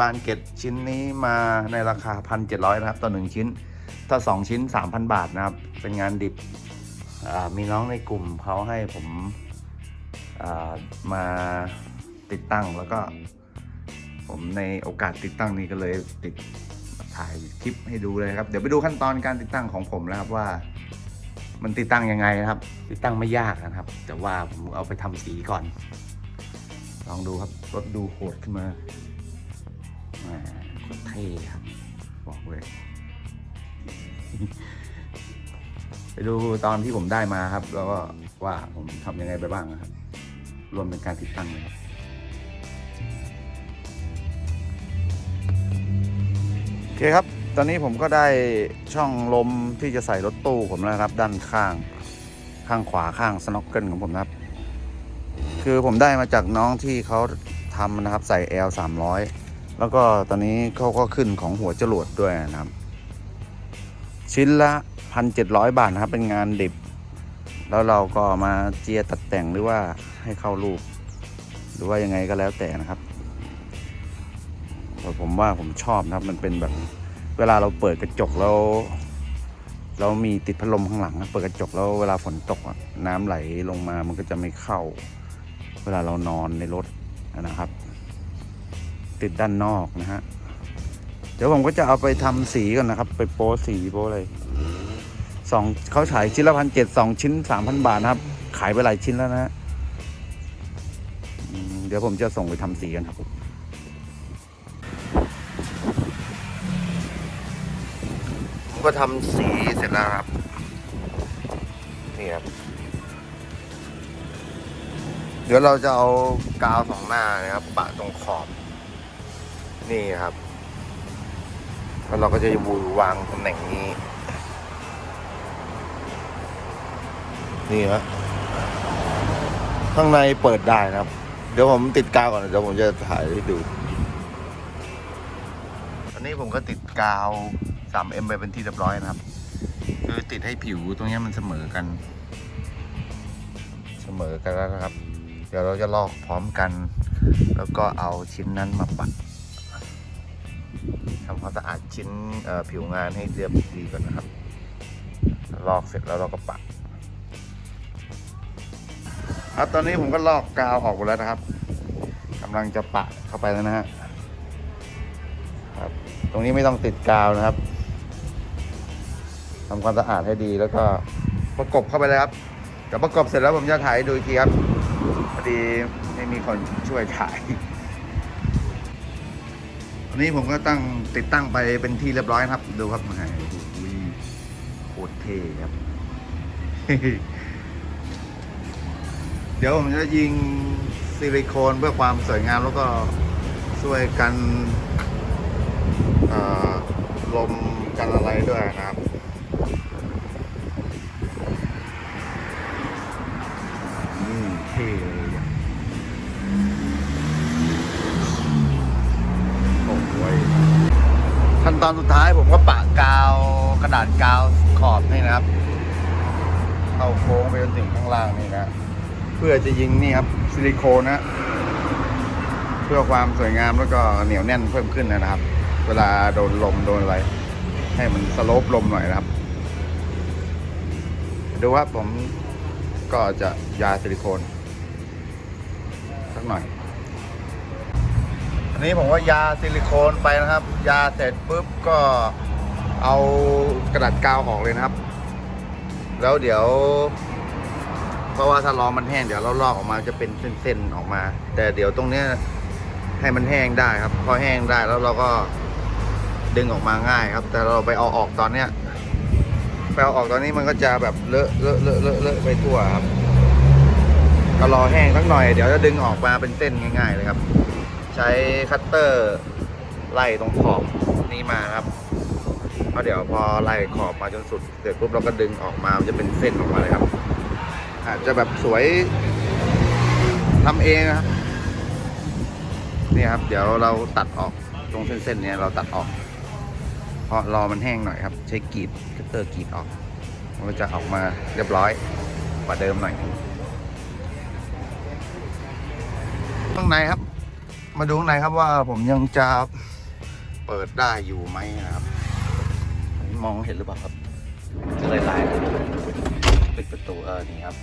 บานเกตชิ้นนี้มาในราคา 1,700 นะครับ ต่อ 1 ชิ้น ถ้า 2 ชิ้น 3,000 บาทนะครับ เป็นงานดิบ มีน้องในกลุ่มเขาให้ผมมาติดตั้งแล้วก็ ผมในโอกาสติดตั้งนี้ก็เลยติดถ่ายคลิปให้ดูเลยครับ เดี๋ยวไปดูขั้นตอนการติดตั้งของผมนะครับว่า มันติดตั้งยังไงนะครับ ติดตั้งไม่ยากนะครับ แต่ว่าผมเอาไปทำสีก่อน ลองดูครับรถดูโหดขึ้นมา เท่ครับบอกเลย ไปดูตอนที่ผมได้มาครับ แล้วก็ว่าผมทำยังไงไปบ้างนะครับ รวมเป็นการติดตั้งเลยโอเคครับ ตอนนี้ผมก็ได้ช่องลมที่จะใส่รถตู้ผมแล้วนะครับ ด้านข้างข้างขวาข้างสน็อกเกิลของผมนะครับ คือผมได้มาจากน้องที่เขาทำนะครับ ใส่ L 300 แล้วก็ตอนนี้เขาก็ขึ้นของหัวจรวดด้วยนะครับ ชิ้นละ1,700บาทนะครับ เป็นงานดิบ แล้วเราก็มาเจียตัดแต่งหรือว่าให้เข้ารูป หรือว่ายังไงก็แล้วแต่นะครับแต่ผมว่าผมชอบนะครับ มันเป็นแบบเวลาเราเปิดกระจกแล้วเรามีติดพัดลมข้างหลังนะเปิดกระจกแล้วเวลาฝนตกน้ำไหลลงมามันก็จะไม่เข้า เวลาเรานอนในรถนะครับ ติดด้านนอกนะฮะ เดี๋ยวผมก็จะเอาไปทำสีก่อนนะครับ ไปโป้สีโป้อะไรสองเขาขายชิ้นละพันเจ็ดสองชิ้นสามพันบาทนะครับ ขายไปหลายชิ้นแล้วนะ เดี๋ยวผมจะส่งไปทำสีกันครับผมผมก็ทำสีเสร็จแล้วครับ นี่ครับ เดี๋ยวเราจะเอากาวสองหน้านะครับ ปะตรงขอบ นี่ครับ แล้วเราก็จะวูวางตำแหน่งนี้ นี่ฮะข้างในเปิดได้นะครับ เดี๋ยวผมติดกาวก่อนเดี๋ยวผมจะถ่ายให้ดู อันนี้ผมก็ติดกาว 3M ไปเป็นที่เรียบร้อยนะครับ คือติดให้ผิวตรงนี้มันเสมอกัน เสมอกันแล้วนะครับ เดี๋ยวเราจะลอกพร้อมกัน แล้วก็เอาชิ้นนั้นมาปัด ทำความสะอาดชิ้นผิวงานให้เรียบดีก่อนนะครับ ลอกเสร็จแล้วเราก็ปัดครับตอนนี้ผมก็ลอกกาวออกหมดแล้วนะครับกำลังจะปะเข้าไปแล้วนะฮะครับ ตรงนี้ไม่ต้องติดกาวนะครับทำความสะอาดให้ดีแล้วก็ประกบเข้าไปเลยครับเดี๋ยวประกบเสร็จแล้วผมจะถ่ายดูอีกทีครับพอดีไม่มีคนช่วยถ่าย อันนี้ผมก็ตั้งติดตั้งไปเป็นที่เรียบร้อยครับ ดูครับมาโอ้โหโคตรเท่ครับ เดี๋ยวผมจะยิงซิลิโคนเพื่อความสวยงามแล้วก็ช่วยกันลมกันอะไรด้วยนะครับ ตอนสุดท้ายผมก็ปะกาวกระดาษกาวขอบนี่นะครับ เข้าโค้งไปจนถึงข้างล่างนี่นะเพื่อจะยิงนี่ครับซิลิโคนนะ เพื่อความสวยงามแล้วก็เหนียวแน่นเพิ่มขึ้นนะครับ เวลาโดนลมโดนอะไร ให้มันสโลปลมหน่อยนะครับ ดูครับผมก็จะยาซิลิโคนสักหน่อย นนี้ผมว่ายาซิลิโคนไปนะครับ ยาเสร็จปุ๊บก็เอากระดาษกาวออกเลยนะครับ แล้วเดี๋ยว เพราะว่าถ้ารอมันแห้งเดี๋ยวเราลอกออกมาจะเป็นเส้นๆออกมา แต่เดี๋ยวตรงเนี้ยให้มันแห้งได้ครับ พอแห้งได้แล้วเราก็ดึงออกมาง่ายครับ แต่เราไปเอาออกตอนเนี้ยไปเอาออกตอนนี้มันก็จะแบบเลอะเลอะเลอะเลอะเลอะไปทั่วครับก็รอแห้งสักหน่อยเดี๋ยวจะดึงออกมาเป็นเส้นง่าย ๆ เลยครับ ใช้คัตเตอร์ไล่ตรงขอบนี้มาครับเพราะเดี๋ยวพอไล่ขอบมาจนสุดเสร็จปุ๊บเราก็ดึงออกมาจะเป็นเส้นออกมาเลยครับ อาจจะแบบสวยทำเองครับนี่ครับ เดี๋ยวเราตัดออกตรงเส้นๆเนี้ยเราตัดออก เพราะรอมันแห้งหน่อยครับ ใช้กรีดคัตเตอร์กรีดออก มันจะออกมาเรียบร้อยกว่าเดิมหน่อยข้างในครับ มาดูข้างในครับว่าผมยังจะเปิดได้อยู่ไหมนะครับ มองเห็นหรือเปล่าครับลายลายๆปิดประตูเออนี่ครับ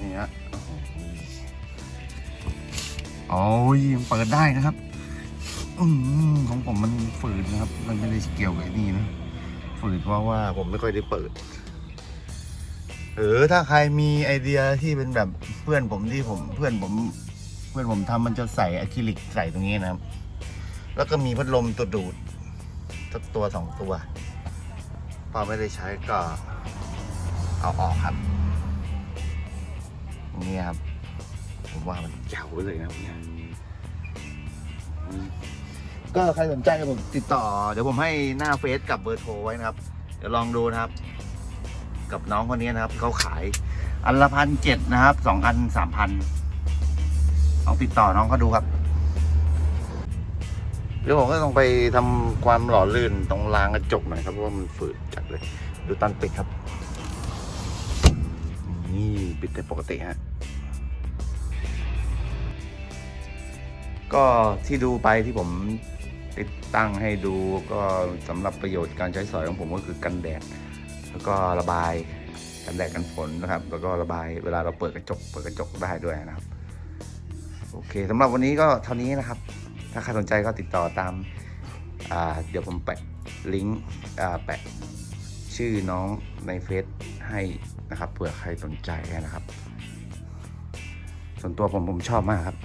นี่ฮะโอ้ยเปิดได้นะครับอืของผมมันฝืดนะครับ มันไม่ได้เกี่ยวกับนี่นะฝืดเพราะว่าผมไม่ค่อยได้เปิดหรือถ้าใครมีไอเดียที่เป็นแบบเพื่อนผมที่ผมเพื่อนผม พื่อนผมทำมันจะใส่อะคริลิกใส่ตรงนี้นะครับ แล้วก็มีพัดลมตัวดูดสักตัวสองตัว พอไม่ได้ใช้ก็เอาออกครับนี้ครับ ผมว่ามันเจ๋วเลยนะเนี่ยก็ใครสนใจผมติดต่อ เดี๋ยวผมให้หน้าเฟซกับเบอร์โทรไว้นะครับ เดี๋ยวลองดูนะครับ กับน้องคนนี้นะครับเขาขายอันละพันเจ็ดนะครับสองอันสามพัน ลองติดต่อน้องเขาดูครับเดี๋ยวผมก็ต้องไปทำความหล่อลื่นตรงรางกระจกหน่อยครับเพราะว่ามันฝืดจัดเลย ดูตันปิดครับ นี่ปิดได้ปกติฮะก็ที่ดูไปที่ผมติดตั้งให้ดูก็สำหรับประโยชน์การใช้สอยของผมก็คือกันแดด แล้วก็ระบายกันแดดกันฝนนะครับ แล้วก็ระบายเวลาเราเปิดกระจก เปิดกระจกได้ด้วยนะครับ โอเคสำหรับวันนี้ก็เท่านี้นะครับ ถ้าใครสนใจก็ติดต่อตามาเดี๋ยวผมแปะลิงก์แปะชื่อน้องในเฟซให้นะครับเผื่อใครสนใจนะครับ ส่วนตัวผมผมชอบมากครับ